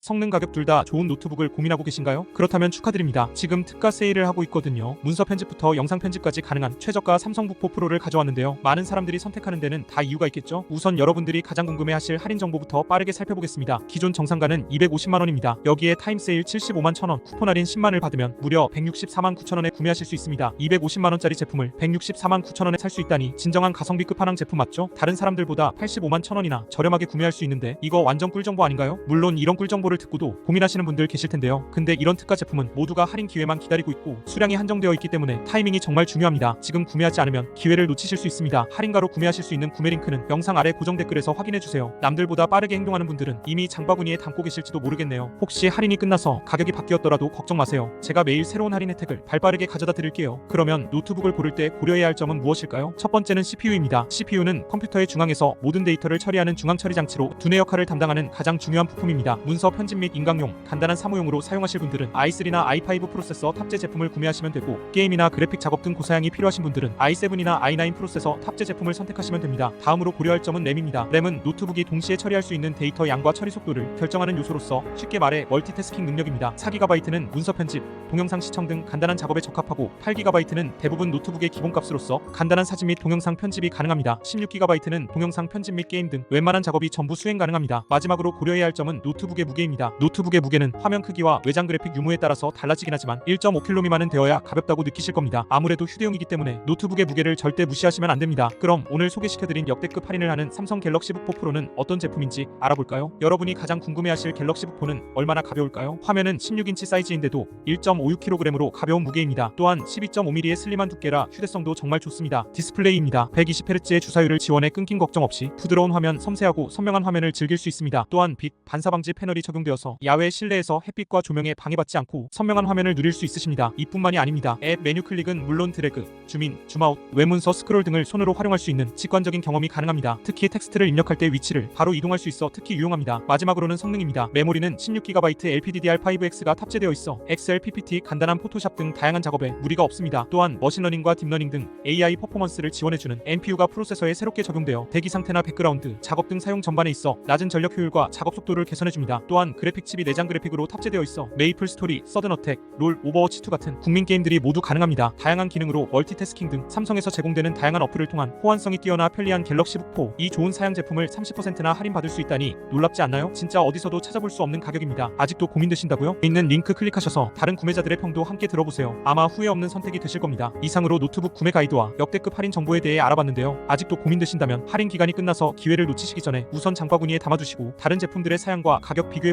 성능 가격 둘 다 좋은 노트북을 고민하고 계신가요? 그렇다면 축하드립니다. 지금 특가 세일을 하고 있거든요. 문서 편집부터 영상 편집까지 가능한 최저가 삼성 북포 프로를 가져왔는데요. 많은 사람들이 선택하는 데는 다 이유가 있겠죠? 우선 여러분들이 가장 궁금해하실 할인 정보부터 빠르게 살펴보겠습니다. 기존 정상가는 250만 원입니다. 여기에 타임 세일 75만 1천 원, 쿠폰 할인 10만을 받으면 무려 164만 9천 원에 구매하실 수 있습니다. 250만 원짜리 제품을 164만 9천 원에 살 수 있다니 진정한 가성비 끝판왕 제품 맞죠? 다른 사람들보다 85만 천 원이나 저렴하게 구매할 수 있는데 이거 완전 꿀 정보 아닌가요? 물론 이런 꿀 정보 를 듣고도 고민하시는 분들 계실 텐데요. 근데 이런 특가 제품은 모두가 할인 기회만 기다리고 있고 수량이 한정되어 있기 때문에 타이밍이 정말 중요합니다. 지금 구매하지 않으면 기회를 놓치실 수 있습니다. 할인가로 구매하실 수 있는 구매 링크는 영상 아래 고정 댓글에서 확인해 주세요. 남들보다 빠르게 행동하는 분들은 이미 장바구니에 담고 계실지도 모르겠네요. 혹시 할인이 끝나서 가격이 바뀌었더라도 걱정 마세요. 제가 매일 새로운 할인 혜택을 발빠르게 가져다 드릴게요. 그러면 노트북을 고를 때 고려해야 할 점은 무엇일까요? 첫 번째는 CPU입니다. CPU는 컴퓨터의 중앙에서 모든 데이터를 처리하는 중앙 처리 장치로 두뇌 역할을 담당하는 가장 중요한 부품입니다. 문서 편집 및 인강용, 간단한 사무용으로 사용하실 분들은 i3나 i5 프로세서 탑재 제품을 구매하시면 되고 게임이나 그래픽 작업 등 고사양이 필요하신 분들은 i7이나 i9 프로세서 탑재 제품을 선택하시면 됩니다. 다음으로 고려할 점은 램입니다. 램은 노트북이 동시에 처리할 수 있는 데이터 양과 처리 속도를 결정하는 요소로서 쉽게 말해 멀티태스킹 능력입니다. 4GB는 문서 편집, 동영상 시청 등 간단한 작업에 적합하고 8GB는 대부분 노트북의 기본값으로서 간단한 사진 및 동영상 편집이 가능합니다. 16GB는 동영상 편집 및 게임 등 웬만한 작업이 전부 수행 가능합니다. 마지막으로 고려해야 할 점은 노트북의 무게입니다. 노트북의 무게는 화면 크기와 외장 그래픽 유무에 따라서 달라지긴 하지만 1.5kg 미만은 되어야 가볍다고 느끼실 겁니다. 아무래도 휴대용이기 때문에 노트북의 무게를 절대 무시하시면 안 됩니다. 그럼 오늘 소개시켜드린 역대급 할인을 하는 삼성 갤럭시 북 4 프로는 어떤 제품인지 알아볼까요? 여러분이 가장 궁금해하실 갤럭시 북 4는 얼마나 가벼울까요? 화면은 16인치 사이즈인데도 1.56kg으로 가벼운 무게입니다. 또한 12.5mm의 슬림한 두께라 휴대성도 정말 좋습니다. 디스플레이입니다. 120Hz의 주사율을 지원해 끊긴 걱정 없이 부드러운 화면, 섬세하고 선명한 화면을 즐길 수 있습니다. 또한 빛 반사 방지 패널이 적용 되어서 야외 실내에서 햇빛과 조명에 방해받지 않고 선명한 화면을 누릴 수 있으십니다. 이뿐만이 아닙니다. 앱 메뉴 클릭은 물론 드래그, 줌인, 줌아웃, 외문서 스크롤 등을 손으로 활용할 수 있는 직관적인 경험이 가능합니다. 특히 텍스트를 입력할 때 위치를 바로 이동할 수 있어 특히 유용합니다. 마지막으로는 성능입니다. 메모리는 16GB LPDDR5X가 탑재되어 있어 엑셀, PPT, 간단한 포토샵 등 다양한 작업에 무리가 없습니다. 또한 머신러닝과 딥러닝 등 AI 퍼포먼스를 지원해주는 NPU가 프로세서에 새롭게 적용되어 대기 상태나 백그라운드, 작업 등 사용 전반에 있어 낮은 전력 효율과 작업 속도를 개선해줍니다. 또한 그래픽 칩이 내장 그래픽으로 탑재되어 있어 메이플 스토리, 서든 어택, 롤, 오버워치2 같은 국민 게임들이 모두 가능합니다. 다양한 기능으로 멀티태스킹 등 삼성에서 제공되는 다양한 어플을 통한 호환성이 뛰어나 편리한 갤럭시 북4 이 좋은 사양 제품을 30%나 할인받을 수 있다니 놀랍지 않나요? 진짜 어디서도 찾아볼 수 없는 가격입니다. 아직도 고민되신다고요? 있는 링크 클릭하셔서 다른 구매자들의 평도 함께 들어보세요. 아마 후회 없는 선택이 되실 겁니다. 이상으로 노트북 구매 가이드와 역대급 할인 정보에 대해 알아봤는데요. 아직도 고민되신다면 할인 기간이 끝나서 기회를 놓치시기 전에 우선 장바구니에 담아두시고 다른 제품들의 사양과 가격 비교해